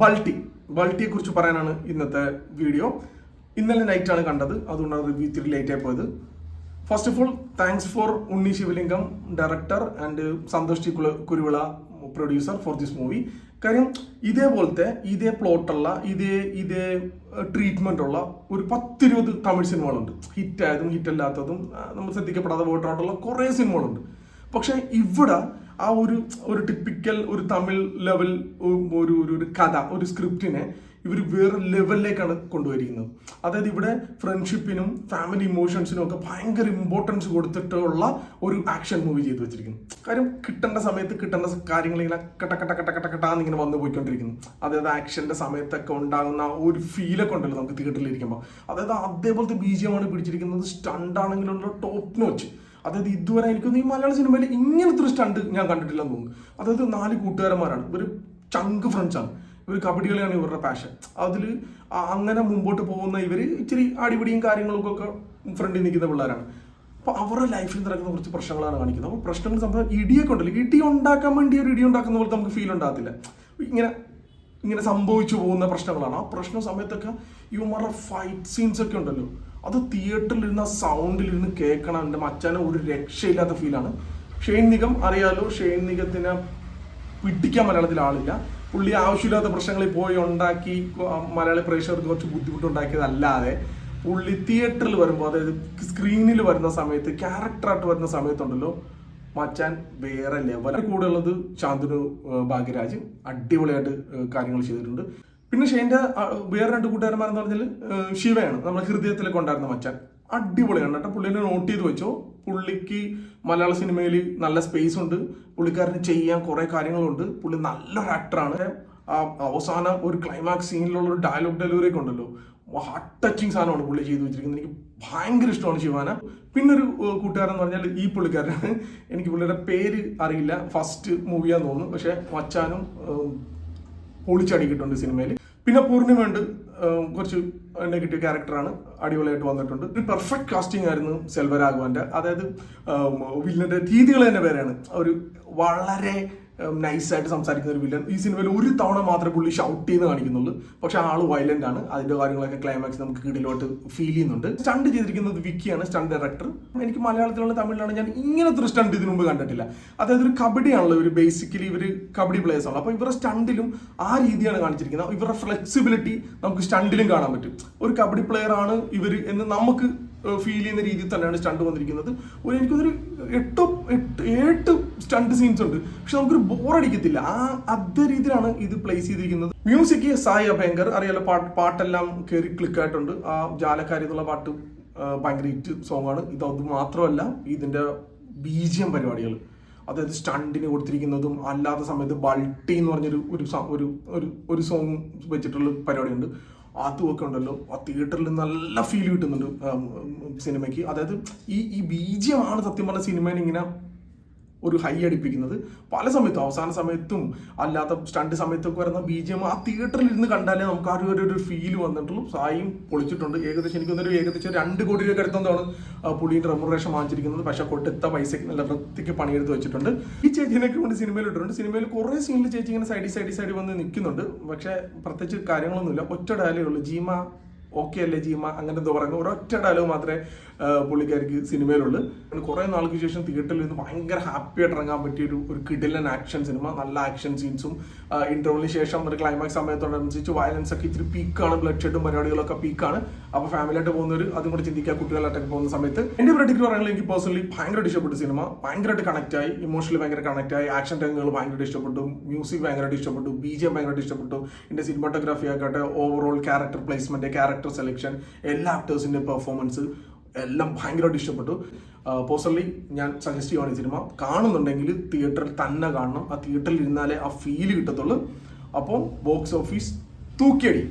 ബൾട്ടി. ബൾട്ടിയെ കുറിച്ച് പറയാനാണ് ഇന്നത്തെ വീഡിയോ. ഇന്നലെ നൈറ്റാണ് കണ്ടത്. അതുകൊണ്ടാണ് റിവ്യൂ ഇത്തിരി ലേറ്റ് ആയി പോയത്. First of all thanks for Unni Sivalingam director and Santhosh T Kuruvila producer for this movie കാര്യം ഇതേപോലത്തെ ഇതേ പ്ലോട്ടുള്ള ഇതേ ഇതേ ട്രീറ്റ്മെന്റ് ഉള്ള ഒരു പത്തിരുപത് തമിഴ് സിനിമകളുണ്ട്. ഹിറ്റ് അല്ലാത്തതും നമ്മൾ ശ്രദ്ധിക്കപ്പെടാതെ പോയിട്ടുള്ള കുറേ സിനിമകളുണ്ട്. പക്ഷെ ഇവിടെ ആ ഒരു ഒരു ടിപ്പിക്കൽ ഒരു തമിഴ് ലെവൽ ഒരു ഒരു കഥ ഒരു സ്ക്രിപ്റ്റിനെ ഇവർ വേറെ ലെവലിലേക്കാണ് കൊണ്ടുവരിക്കുന്നത് അതായത് ഇവിടെ ഫ്രണ്ട്ഷിപ്പിനും ഫാമിലി ഇമോഷൻസിനും ഒക്കെ ഭയങ്കര ഇമ്പോർട്ടൻസ് കൊടുത്തിട്ടുള്ള ഒരു ആക്ഷൻ മൂവി ചെയ്തു വെച്ചിരിക്കുന്നു. കാര്യം കിട്ടേണ്ട സമയത്ത് കിട്ടേണ്ട കാര്യങ്ങൾ ഇങ്ങനെ കട്ട കട്ട കട്ട കട്ട കട്ടാന്ന് ഇങ്ങനെ വന്നു പോയിക്കൊണ്ടിരിക്കുന്നു. അതായത് ആക്ഷന്റെ സമയത്തൊക്കെ ഉണ്ടാകുന്ന ഒരു ഫീലൊക്കെ ഉണ്ടല്ലോ നമുക്ക് തിയേറ്ററിൽ ഇരിക്കുമ്പോൾ അതായത് അതേപോലത്തെ ബീജിയമാണ് പിടിച്ചിരിക്കുന്നത്. സ്റ്റണ്ടാണെങ്കിലുള്ള ടോപ്പ് നോച്ച് അതായത് ഇതുവരെ എനിക്കൊന്നും ഈ മലയാള സിനിമയിൽ ഇങ്ങനത്തെ ഒരു സ്റ്റണ്ട് ഞാൻ കണ്ടിട്ടില്ലെന്ന് തോന്നുന്നു. അതായത് നാല് കൂട്ടുകാരന്മാരാണ്. ഇവർ ചങ്ക് ഫ്രണ്ട്സാണ് ഇവർ കബഡി കളിയാണ് ഇവരുടെ പാഷൻ അതിൽ അങ്ങനെ മുമ്പോട്ട് പോകുന്ന ഇവർ ഇച്ചിരി അടിപിടിയും കാര്യങ്ങളൊക്കെ ഫ്രണ്ടിൽ നിൽക്കുന്ന പിള്ളേരാണ്. അപ്പോൾ അവരുടെ ലൈഫിൽ നടക്കുന്ന കുറച്ച് പ്രശ്നങ്ങളാണ് കാണിക്കുന്നത്. അപ്പോൾ പ്രശ്നങ്ങൾ സംഭവം ഇടിയൊക്കെ ഉണ്ടല്ലോ. ഇടി ഉണ്ടാക്കാൻ വേണ്ടി ഒരു ഇടി ഉണ്ടാക്കുന്ന പോലെ നമുക്ക് ഫീൽ ഉണ്ടാകത്തില്ല. ഇങ്ങനെ ഇങ്ങനെ സംഭവിച്ചു പോകുന്ന പ്രശ്നങ്ങളാണ്. ആ പ്രശ്ന സമയത്തൊക്കെ ഇവന്മാരുടെ ഫൈറ്റ് സീൻസ് ഒക്കെ ഉണ്ടല്ലോ. അത് തിയേറ്ററിൽ ഇരുന്ന സൗണ്ടിൽ ഇരുന്ന് കേൾക്കണം എന്റെ മച്ചാനെ ഒരു രക്ഷയില്ലാത്ത ഫീലാണ് ഷെയ്ൻ നിഗം അറിയാലോ ഷെയ്ൻ നിഗത്തിനെ പിടിക്കാൻ മലയാളത്തിൽ ആളില്ല. പുള്ളി ആവശ്യമില്ലാത്ത പ്രശ്നങ്ങളിൽ പോയി ഉണ്ടാക്കി ആ, മലയാളി പ്രേക്ഷകർക്ക് കുറച്ച് ബുദ്ധിമുട്ടുണ്ടാക്കിയതല്ലാതെ പുള്ളി തിയേറ്ററിൽ വരുമ്പോൾ അതായത് സ്ക്രീനിൽ വരുന്ന സമയത്ത് ക്യാരക്ടറായിട്ട് വരുന്ന സമയത്തുണ്ടല്ലോ മച്ചാൻ വേറെ ലെവൽ കൂടെ ഉള്ളത് ശാന്തനു ഭാഗ്യരാജ്. അടിപൊളിയായിട്ട് കാര്യങ്ങൾ ചെയ്തിട്ടുണ്ട്. പിന്നെ ഷെയിന്റെ വേറെ രണ്ട് കൂട്ടുകാരന്മാരെന്ന് പറഞ്ഞാൽ ശിവയാണ്. നമ്മുടെ ഹൃദയത്തിൽ ഉണ്ടായിരുന്ന മച്ചാൻ. അടിപൊളിയാണ് കേട്ടോ. പുള്ളിനെ നോട്ട് ചെയ്ത് വെച്ചോ. പുള്ളിക്ക് മലയാള സിനിമയിൽ നല്ല സ്പേസ് ഉണ്ട്. പുള്ളിക്കാരന് ചെയ്യാൻ കുറേ കാര്യങ്ങളുണ്ട്. പുള്ളി നല്ലൊരു ആക്ടറാണ് അവസാനം ഒരു ക്ലൈമാക്സ് സീനിലുള്ള ഒരു ഡയലോഗ് ഡെലിവറി ഒക്കെ ഉണ്ടല്ലോ. ഹാർട്ട് ടച്ചിങ് സാധനമാണ് പുള്ളി ചെയ്തു വെച്ചിരിക്കുന്നത്. എനിക്ക് ഭയങ്കര ഇഷ്ടമാണ് ശിവാന. പിന്നെ ഒരു ഏഹ്, കൂട്ടുകാരൻ എന്ന് പറഞ്ഞാൽ ഈ പുള്ളിക്കാരനാണ്. എനിക്ക് പുള്ളിയുടെ പേര് അറിയില്ല. ഫസ്റ്റ് മൂവിയാന്ന് തോന്നുന്നു. പക്ഷെ മച്ചാനും പൊളിച്ചടിക്കിട്ടുണ്ട് സിനിമയിൽ പിന്നെ പൂർണിമയുണ്ട് കുറച്ച് നെഗറ്റീവ് ക്യാരക്ടറാണ് അടിപൊളിയായിട്ട് വന്നിട്ടുണ്ട്. ഒരു പെർഫെക്റ്റ് കാസ്റ്റിംഗ് ആയിരുന്നു സെൽവരാഘവന്റെ അതായത് വില്ലന്റെ രീതികൾ തന്നെ പേരാണ് ഒരു വളരെ നൈസായിട്ട് സംസാരിക്കുന്ന ഒരു വില്ലൻ ഈ സിനിമയിൽ ഒരു തവണ മാത്രമേ പുള്ളി ഷൗട്ട് ചെയ്ത് കാണിക്കുന്നുള്ളൂ. പക്ഷെ ആൾ വയലന്റ് ആണ്. അതിന്റെ കാര്യങ്ങളൊക്കെ ക്ലൈമാക്സ് നമുക്ക് കീഴിലോട്ട് ഫീൽ ചെയ്യുന്നുണ്ട്. സ്റ്റണ്ട് ചെയ്തിരിക്കുന്നത് വിക്കിയാണ് സ്റ്റണ്ട് ഡയറക്ടർ എനിക്ക് മലയാളത്തിലുള്ള തമിഴിലാണ് ഞാൻ ഇങ്ങനത്തെ ഒരു സ്റ്റണ്ട് ഇതിനു മുമ്പ് കണ്ടിട്ടില്ല. അതായത് ഒരു കബഡിയാണല്ലോ ഇവർ ബേസിക്കലി ഇവർ കബഡി പ്ലേയേഴ്സ് ആണ്. അപ്പോൾ ഇവരുടെ സ്റ്റണ്ടിലും ആ രീതിയാണ് കാണിച്ചിരിക്കുന്നത്. ഇവരുടെ ഫ്ലെക്സിബിലിറ്റി നമുക്ക് സ്റ്റണ്ടിലും കാണാൻ പറ്റും. ഒരു കബഡി പ്ലെയർ ആണ് ഇവർ എന്ന് നമുക്ക് ഫീൽ ചെയ്യുന്ന രീതിയിൽ തന്നെയാണ് സ്റ്റണ്ട് വന്നിരിക്കുന്നത്. ഒരു എനിക്കൊരു എട്ടോ എട്ട് എട്ട് സ്റ്റണ്ട് സീൻസ് ഉണ്ട്. പക്ഷെ നമുക്കൊരു ബോറടിക്കത്തില്ല ആ അതേ രീതിയിലാണ് ഇത് പ്ലേസ് ചെയ്തിരിക്കുന്നത്. മ്യൂസിക് സായ ഭയങ്കർ അറിയാലോ പാട്ട് പാട്ടെല്ലാം കയറി ക്ലിക്കായിട്ടുണ്ട് ആ ജാലക്കാരി എന്നുള്ള പാട്ട് ഭയങ്കര ഹിറ്റ് സോങ് ആണ്. ഇത് അത് മാത്രമല്ല ഇതിന്റെ ബീജിയം പരിപാടികൾ. അതായത് സ്റ്റണ്ടിന് കൊടുത്തിരിക്കുന്നതും അല്ലാത്ത സമയത്ത് ബൾട്ടി എന്ന് പറഞ്ഞൊരു ഒരു ഒരു ഒരു സോങ് വെച്ചിട്ടുള്ള പരിപാടിയുണ്ട്. അതും ഒക്കെ ഉണ്ടല്ലോ ആ തിയേറ്ററിൽ നല്ല ഫീൽ കിട്ടുന്നുണ്ട് സിനിമയ്ക്ക് അതായത് ഈ ഈ ബീജിയമാണ് സത്യം പറഞ്ഞ സിനിമേനെ ഇങ്ങനെ ഒരു ഹൈ അടിപ്പിക്കുന്നത് പല സമയത്തും അവസാന സമയത്തും അല്ലാത്ത സ്റ്റണ്ട് സമയത്തൊക്കെ വരുന്ന ബി ജി എം ആ തിയേറ്ററിൽ ഇരുന്ന് കണ്ടാലേ നമുക്ക് ആ ഒരു ഒരു ഫീൽ വന്നിട്ടുള്ളൂ. സായും പൊളിച്ചിട്ടുണ്ട്. ഏകദേശം എനിക്ക് ഒരു ഏകദേശം രണ്ട് കോടി രൂപ അടുത്താണ് പുളിയുടെ റെമുറേഷൻ വാങ്ങിച്ചിരിക്കുന്നത്. പക്ഷെ കൊടുത്ത പൈസയ്ക്ക് നല്ല വൃത്തിക്ക് പണിയെടുത്ത് വെച്ചിട്ടുണ്ട്. ഈ ചേച്ചിനൊക്കെ കൊണ്ട് സിനിമയിൽ ഇട്ടിട്ടുണ്ട്. സിനിമയിൽ കുറേ സീനിൽ ചേച്ചി ഇങ്ങനെ സൈഡിൽ സൈഡിൽ സൈഡിൽ വന്ന് നിൽക്കുന്നുണ്ട്. പക്ഷേ പ്രത്യേകിച്ച് കാര്യങ്ങളൊന്നുമില്ല. ഒറ്റ ഡയലേ ഉള്ളൂ. ജീമ ഓക്കെ അല്ലേ ജീമ? അങ്ങനത്തെ പറയുക ഒരൊറ്റ ഡയലോഗ് മാത്രമേ പുള്ളിക്കാർക്ക് സിനിമയിലുള്ളൂ. കുറേ നാൾക്ക് ശേഷം തിയേറ്ററിൽ നിന്ന് ഭയങ്കര ഹാപ്പി ആയിട്ട് ഇറങ്ങാൻ പറ്റിയ ഒരു ഒരു കിടിലൻ ആക്ഷൻ സിനിമ നല്ല ആക്ഷൻ സീൻസും ഇന്റർവലിന് ശേഷം ഒരു ക്ലൈമാക്സ് സമയത്തോടനുസരിച്ച് വയലൻസ് ഒക്കെ ഇച്ചിരി പീക്കാണ് ബ്ലഡ് ഷെഡും പരിപാടികളൊക്കെ പീക്കാണ് അപ്പോൾ ഫാമിലിയായിട്ട് പോകുന്നവർ അതും കൂടി ചിന്തിക്കുക കുട്ടികളായിട്ടൊക്കെ പോകുന്ന സമയത്ത്. എന്റെ പ്രൊഡക്റ്റ് പറയുകയാണെങ്കിൽ എനിക്ക് പേഴ്സണലി ഭയങ്കരമായിട്ട് ഇഷ്ടപ്പെട്ടു സിനിമ ഭയങ്കരമായിട്ട് കണക്ട് ആയി. ഇമോഷണലി ഭയങ്കര കണക്ട് ആയി. ആക്ഷൻ രംഗങ്ങൾ ഭയങ്കരമായിട്ട് ഇഷ്ടപ്പെട്ടു. മ്യൂസിക് ഭയങ്കരമായിട്ട് ഇഷ്ടപ്പെട്ടു. ബി ജി ഭയങ്കരമായിട്ട് ഇഷ്ടപ്പെട്ടു. എന്റെ cinematography ആക്കട്ടെ overall character placement character selection എല്ലാ ആക്ടേഴ്സിന്റെ പെർഫോമൻസ് എല്ലാം ഭയങ്കരമായിട്ട് ഇഷ്ടപ്പെട്ടു. പേഴ്സണലി ഞാൻ സജസ്റ്റ് ചെയ്യുവാണ് ഈ സിനിമ കാണുന്നുണ്ടെങ്കിൽ തിയേറ്ററിൽ തന്നെ കാണണം. ആ തിയേറ്ററിൽ ഇരുന്നാലേ ആ ഫീൽ കിട്ടത്തുള്ളൂ. അപ്പോൾ ബോക്സ് ഓഫീസ് തൂക്കിയടി.